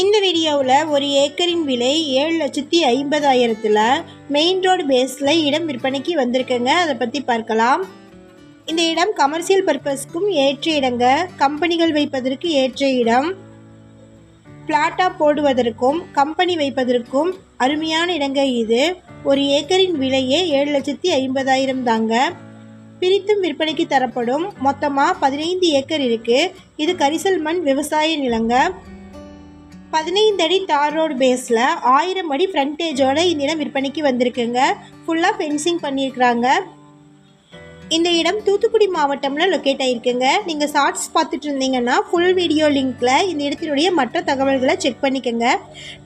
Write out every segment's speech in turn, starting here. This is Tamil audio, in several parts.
இந்த வீடியோவில் ஒரு ஏக்கரின் விலை ஏழு லட்சத்தி ஐம்பதாயிரத்தில் மெயின் ரோடு பேஸில் இடம் விற்பனைக்கு வந்திருக்குங்க. அதை பற்றி பார்க்கலாம். இந்த இடம் கமர்ஷியல் பர்பஸ்க்கும் ஏற்ற இடங்க. கம்பெனிகள் வைப்பதற்கு ஏற்ற இடம். பிளாட்டாக போடுவதற்கும் கம்பெனி வைப்பதற்கும் அருமையான இடங்க இது. ஒரு ஏக்கரின் விலையே ஏழு லட்சத்தி ஐம்பதாயிரம் தாங்க. பிரித்தும் விற்பனைக்கு தரப்படும். மொத்தமாக பதினைந்து ஏக்கர் இருக்குது இது கரிசல் மண் விவசாய நிலங்க. பதினைந்து அடி தார் ரோடு பேஸில் ஆயிரம் அடி ஃப்ரண்டேஜோட இந்த இடம் விற்பனைக்கு வந்திருக்குங்க. ஃபுல்லாக ஃபென்சிங் பண்ணியிருக்கிறாங்க. இந்த இடம் தூத்துக்குடி மாவட்டம்ல லொக்கேட் ஆகிருக்குங்க நீங்கள் ஷார்ட்ஸ் பார்த்துட்டு இருந்தீங்கன்னா ஃபுல் வீடியோ லிங்க்கில் இந்த இடத்தினுடைய மற்ற தகவல்களை செக் பண்ணிக்கோங்க.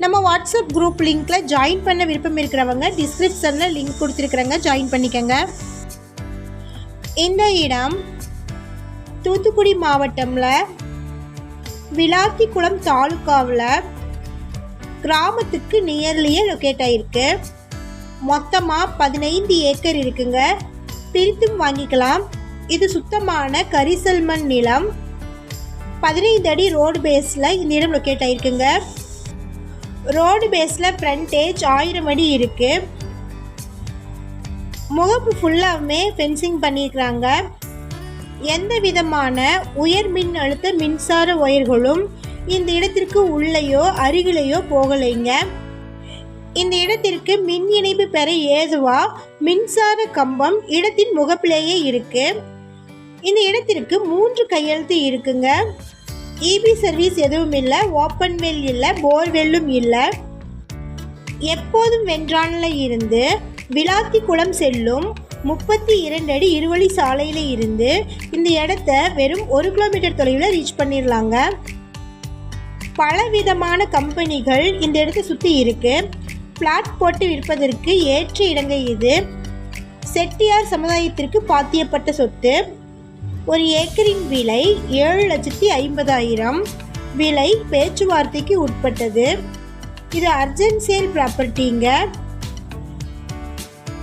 நம்ம வாட்ஸ்அப் குரூப் லிங்க்கில் ஜாயின் பண்ண விருப்பம் இருக்கிறவங்க டிஸ்கிரிப்ஷனில் லிங்க் கொடுத்துருக்குறேங்க ஜாயின் பண்ணிக்கோங்க. இந்த இடம் தூத்துக்குடி மாவட்டம்ல விளாத்திக்குளம் தாலுக்காவில் கிராமத்துக்கு நியர்லியே லொக்கேட் ஆகிருக்கு மொத்தமாக பதினைந்து ஏக்கர் இருக்குங்க. பிரித்தும் வாங்கிக்கலாம். இது சுத்தமான கரிசல்மண் நிலம். பதினைந்து அடி ரோடு பேஸில் இந்த இடம் லொக்கேட் ஆகிருக்குங்க ரோடு பேஸில் ஃப்ரண்டேஜ் ஆயிரம் அடி இருக்குது முகப்பு ஃபுல்லாகவுமே ஃபென்சிங் பண்ணியிருக்கிறாங்க எந்த விதமான உயர் மின் அழுத்த மின்சார ஒயர்களும் இந்த இடத்திற்கு உள்ளேயோ அருகிலேயோ போகலைங்க. இந்த இடத்திற்கு மின் இணைப்பு பெற ஏதுவா மின்சார கம்பம் இடத்தின் முகப்பிலேயே இருக்கு. இந்த இடத்திற்கு மூன்று கையெழுத்து இருக்குங்க. இபி சர்வீஸ் எதுவும் இல்லை ஓப்பன் வெல் இல்லை போர்வெல்லும் இல்லை. எப்போதும் வென்றானில் இருந்து விளாத்தி குளம் செல்லும் முப்பத்தி இரண்டு அடி இருவழி சாலையில் இருந்து இந்த இடத்த வெறும் ஒரு கிலோமீட்டர் தொலைவில் ரீச் பண்ணிடலாங்க. பலவிதமான கம்பெனிகள் இந்த இடத்த சுற்றி இருக்கு. பிளாட் போட்டு விற்பதற்கு ஏற்ற இடங்க இது. செட்டியார் சமுதாயத்திற்கு பாத்தியப்பட்ட சொத்து. ஒரு ஏக்கரின் விலை ஏழு லட்சத்தி ஐம்பதாயிரம். விலை பேச்சுவார்த்தைக்கு உட்பட்டது. இது அர்ஜென்ட் சேல் ப்ராப்பர்ட்டிங்க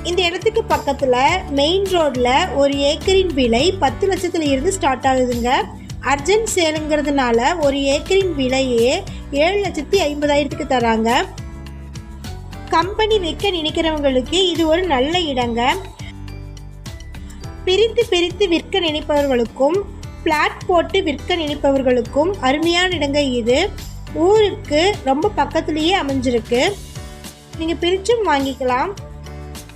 இந்த இடத்துக்கு பக்கத்தில் மெயின் ரோடில் ஒரு ஏக்கரின் விலை பத்து லட்சத்துல இருந்து ஸ்டார்ட் ஆகுதுங்க. அர்ஜென்ட் சேலுங்கிறதுனால ஒரு ஏக்கரின் விலையே ஏழு லட்சத்தி ஐம்பதாயிரத்துக்கு தராங்க. கம்பெனி வைக்க நினைக்கிறவங்களுக்கு இது ஒரு நல்ல இடங்க. பிரித்து பிரித்து விற்க நினைப்பவர்களுக்கும் பிளாட் போட்டு விற்க நினைப்பவர்களுக்கும் அருமையான இடங்க இது. ஊருக்கு ரொம்ப பக்கத்துலேயே அமைஞ்சிருக்கு. நீங்கள் பிரிச்சும் வாங்கிக்கலாம்.